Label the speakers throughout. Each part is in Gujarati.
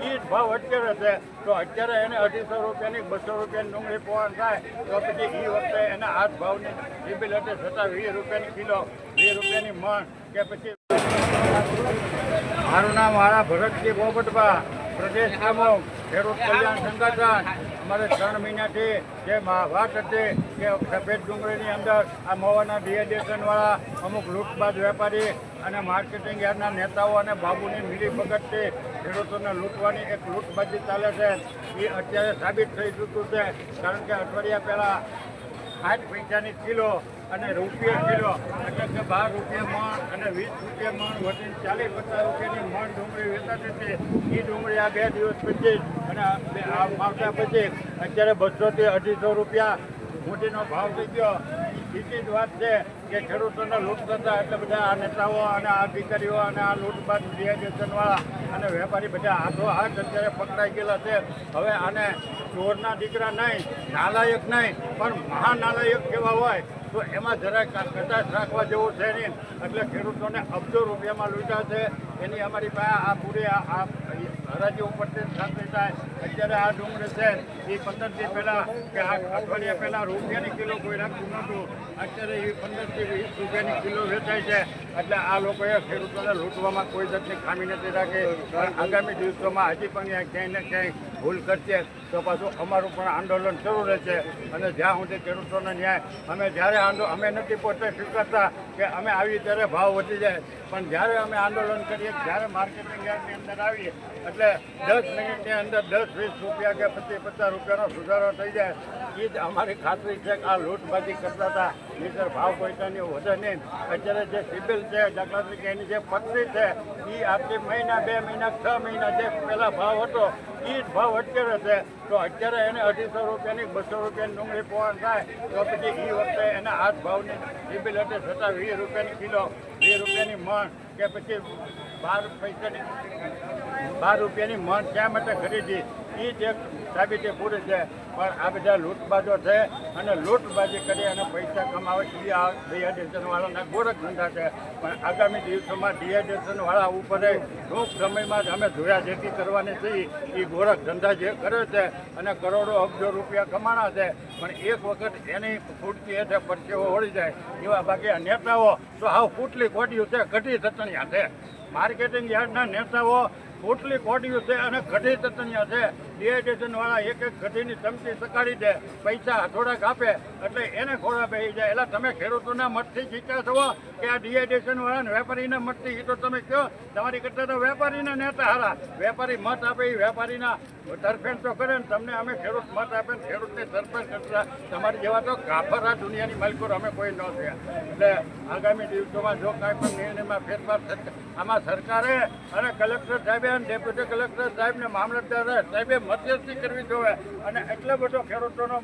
Speaker 1: એ જ ભાવ અત્યારે છે. તો અત્યારે એને અઢીસો રૂપિયાની, બસો રૂપિયાની ડુંગળી પોવાણ થાય, તો પછી એ વખતે એના હાથ ભાવની હતી છતાં વીસ રૂપિયાની કિલો, વીસ રૂપિયાની મણ કે પછી મારું નામ મારા ભરતજી પોપટભા પ્રદેશ પ્રમુખ ખેડૂત કલ્યાણ સંગઠન, અમારે ત્રણ મહિનાથી જે વાત હતી કે સફેદ ડુંગળીની અંદર આ મોવાના ડિહાઇડ્રેશનવાળા અમુક લૂંટબાજ વેપારી અને માર્કેટિંગ યાર્ડના નેતાઓ અને બાબુની મીલી ભગતથી ખેડૂતોને લૂંટવાની એક લૂંટબાજી ચાલે છે. એ અત્યારે સાબિત થઈ ચૂક્યું છે. કારણ કે અઠવાડિયા પહેલાં આઠ પૈસાની કિલો અને રૂપિયા કિલો. એટલે કે બાર રૂપિયા મણ અને વીસ રૂપિયા મણ વધીને ચાલીસ પચાસ રૂપિયાની મણ ડુંગળી વેચાતી હતી. એ ડુંગળી આ બે દિવસ પછી અને આ પછી અત્યારે બસોથી અઢીસો રૂપિયા મોટીનો ભાવ થઈ ગયો. બીજી જ વાત છે કે ખેડૂતોને લૂંટ થતા એટલે બધા આ નેતાઓ અને આ અધિકારીઓ અને આ લૂંટબાજ ડિહાઇડ્રેશનવાળા અને વેપારી બધા હાથો હાથ અત્યારે પકડાઈ ગયેલા છે. હવે આને ચોરના દીકરા નહીં, નાલાયક નહીં, પણ મહાનાલાયક કેવા હોય તો એમાં જરાક કચાશ રાખવા જેવું છે નહીં. એટલે ખેડૂતોને અબજો રૂપિયામાં લૂંટા છે. એની અમારી પાસે આ પૂરી આ હરાજી ઉપરથી ખાતરી થાય. અત્યારે આ ડુંગળી છે. એ પંદર દિવસ પહેલાં કે આ અઠવાડિયા પહેલાં રૂપિયાની કિલો કોઈ રાખતું નહોતું. અત્યારે એ પંદરથી વીસ રૂપિયાની કિલો વેચાય છે. એટલે આ લોકોએ ખેડૂતોને લૂંટવામાં કોઈ જાતની ખામી નથી રાખી. આગામી દિવસોમાં હજી પણ ક્યાંય ને ક્યાંય ભૂલ કરશે. તો પાછું અમારું પણ આંદોલન શરૂ રહેશે અને જ્યાં સુધી ખેડૂતોને ન્યાય, અમે જ્યારે આંદો, અમે નથી પોતે સ્વીકારતા કે અમે આવી ત્યારે ભાવ વધી જાય, પણ જ્યારે અમે આંદોલન કરીએ, જ્યારે માર્કેટિંગ યાર્ડની અંદર આવીએ, એટલે દસ મિનિટની અંદર દસ વીસ રૂપિયા કે પચીસ પચાસ રૂપિયાનો સુધારો થઈ જાય એ જ અમારી ખાતરી છે કે આ લૂંટબાજી કરતા હતા નીચર ભાવ પૈસાની વધે નહીં. અત્યારે જે સિબિલ છે, દાખલા તરીકે એની જે પત્રી છે એ આટલી મહિના, બે મહિના, છ મહિના જે પહેલાં ભાવ હતો એ જ ભાવ અટકે છે. તો અત્યારે એને અઢીસો રૂપિયાની, બસો રૂપિયાની ડુંગળી પોવાણ થાય, તો પછી એ વખતે એના હાથ ભાવની સિબિલ હતી છતાં વીસ રૂપિયાની કિલો, વીસ રૂપિયાની મણ, કે પછી બાર પૈસાની, બાર રૂપિયાની મણ ક્યાં માટે ખરીદી? એ જે સાબિતી પૂરી છે. પણ આ બધા લૂંટબાજો છે અને લૂંટબાજી કરી અને પૈસા કમાવે એ આ ડિહાઇડ્રેશનવાળાના ગોરખ ધંધા છે. પણ આગામી દિવસોમાં ડિહાઇડ્રેશનવાળા ઉપર ટૂંક સમયમાં જ અમે જેટી કરવાની થઈ એ ગોરખ ધંધા જે કરે છે અને કરોડો અબજો રૂપિયા કમાણા છે. પણ એક વખત એની ફૂટતી હેઠે પરસેવો વળી જાય. એવા બાકી નેતાઓ તો હાવ ફૂટલી કોટ્યું છે, ઘટી ચટણિયા છે. માર્કેટિંગ યાર્ડના નેતાઓ ફૂટલી કોટ્યું છે અને ઘટી તતનિયા છે. ડિહાઇડ્રેશન વાળા એક એક ઘટીની ચમચી સકાડી દે, પૈસા થોડાક આપે, એટલે એને ખોડા બેસી જાય. એટલે તમે ખેડૂતોના મતથી જીતા છો કે આ ડિહાઇડ્રેશન વાળા વેપારીના મતથી? એ તમે કહો, તમારી કરતા તો વેપારીના નેતા હારા. વેપારી મત આપે એ વેપારીના તરફેણ તો કરે ને તમને અમે ખેડૂત મત આપે ને ખેડૂતને તરફેણ કરતા. તમારી જેવા તો કાફર આ દુનિયાની માલિકો અમે કોઈ ન થયા એટલે આગામી દિવસોમાં જો કાંઈ પણ નિર્ણયમાં ફેરફાર થશે. આમાં સરકારે અને કલેક્ટર સાહેબે અને ડેપ્યુટી કલેક્ટર સાહેબને મામલતદાર સાહેબે મધ્યસ્થી કરવી જોઈએ. અને એટલો બધો ખેડૂતોનો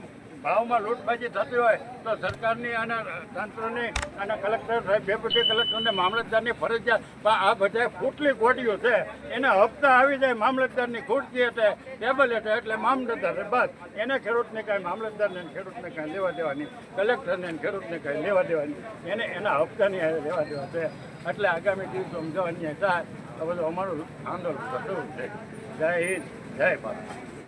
Speaker 1: ભાવમાં લૂંટબાજી થતી હોય તો સરકારની અને તંત્રની અને કલેક્ટર સાહેબ, ડેપ્યુટી કલેક્ટરને મામલતદારની ફરજિયાત પણ આ બધા ફૂટલી ગોડીઓ છે. એને હપ્તા આવી જાય, મામલતદારની ખુરશી હશે ટેબલ હશે એટલે મામલતદાર બસ. એને ખેડૂતને કાંઈ મામલતદારને ખેડૂતને કાંઈ લેવા દેવાની, કલેક્ટરને ખેડૂતને કાંઈ લેવા દેવાની. એને, એના હપ્તાની લેવા દેવા છે. એટલે આગામી દિવસો સમજાવવાની થાય. તો બધું અમારું આંદોલન થતું છે. જય હિન્દ. જય ભારત